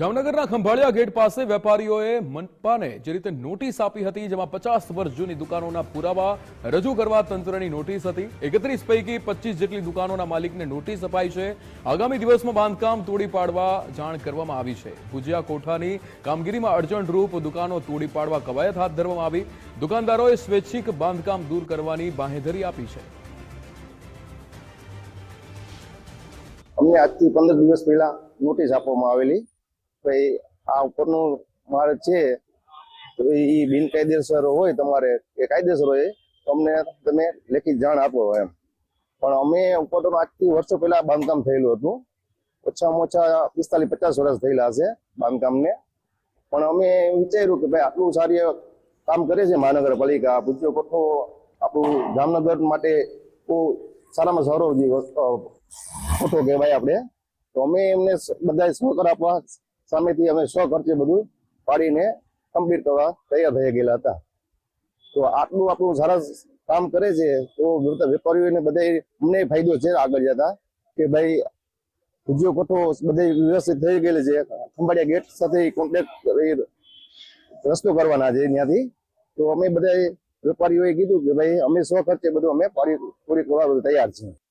જામનગરના ખંભાળિયા ગેટ પાસે વેપારીઓએ મનપાને જે રીતે નોટિસ આપી હતી, જેમાં પચાસ વર્ષ જૂની દુકાનોના પુરાવા રજૂ કરવા તંત્રની નોટિસ હતી. એકત્રીસ પૈકી પચીસ જેટલી દુકાનોના માલિકને નોટિસ અપાઈ છે. આગામી દિવસમાં બાંધકામ તોડી પાડવા જાણ કરવામાં આવી છે. ભુજિયા કોઠાની કામગીરીમાં અડચણરૂપ દુકાનો તોડી પાડવા કવાયત હાથ ધરવામાં આવી. દુકાનદારોએ સ્વૈચ્છિક બાંધકામ દૂર કરવાની બાંહેધરી આપી છે. અમને આજથી પંદર દિવસ પહેલા નોટિસ આપવામાં આવેલી. ભાઈ, આ ઉપરનું મારે છે, તો એ બિનકાયદેસર હોય તમારે કે કાયદેસર હોય તો અમને તમે લેખિત જાણ આપો એમ. પણ અમે ઉપરનું આજથી વર્ષો પહેલા બાંધકામ થયેલું હતું. ઓછામાં ઓછા પિસ્તાલીસ પચાસ વર્ષ થયેલા હશે બાંધકામને. પણ અમે વિચાર્યું કે ભાઈ, આટલું સારી કામ કરે છે મહાનગરપાલિકા. પૂજ્ય કોઠો આપણું જામનગર માટે બહુ સારામાં સારો જે કહેવાય આપણે. તો અમે એમને બધા સહકાર આપવા સામેથી અમે સો ખર્ચે બધું પાડીને કમ્પ્લીટ કરવા તૈયાર થઈ ગયેલા હતા. તો આટલું આપણું સરસ કામ કરે છે તો વેપારીઓને બધા અમને ફાયદો છે આગળ જતા કે ભાઈ ઉદ્યોગ કોઠો બધે વ્યવસ્થિત થઈ ગયેલી છે. ખંભાળિયા ગેટ સાથે કોન્ટેક્ટ રસ્તો કરવાના છે ત્યાંથી. તો અમે બધા વેપારીઓએ કીધું કે ભાઈ, અમે સ્વ ખર્ચે બધું અમે પૂરી કરવા તૈયાર છીએ.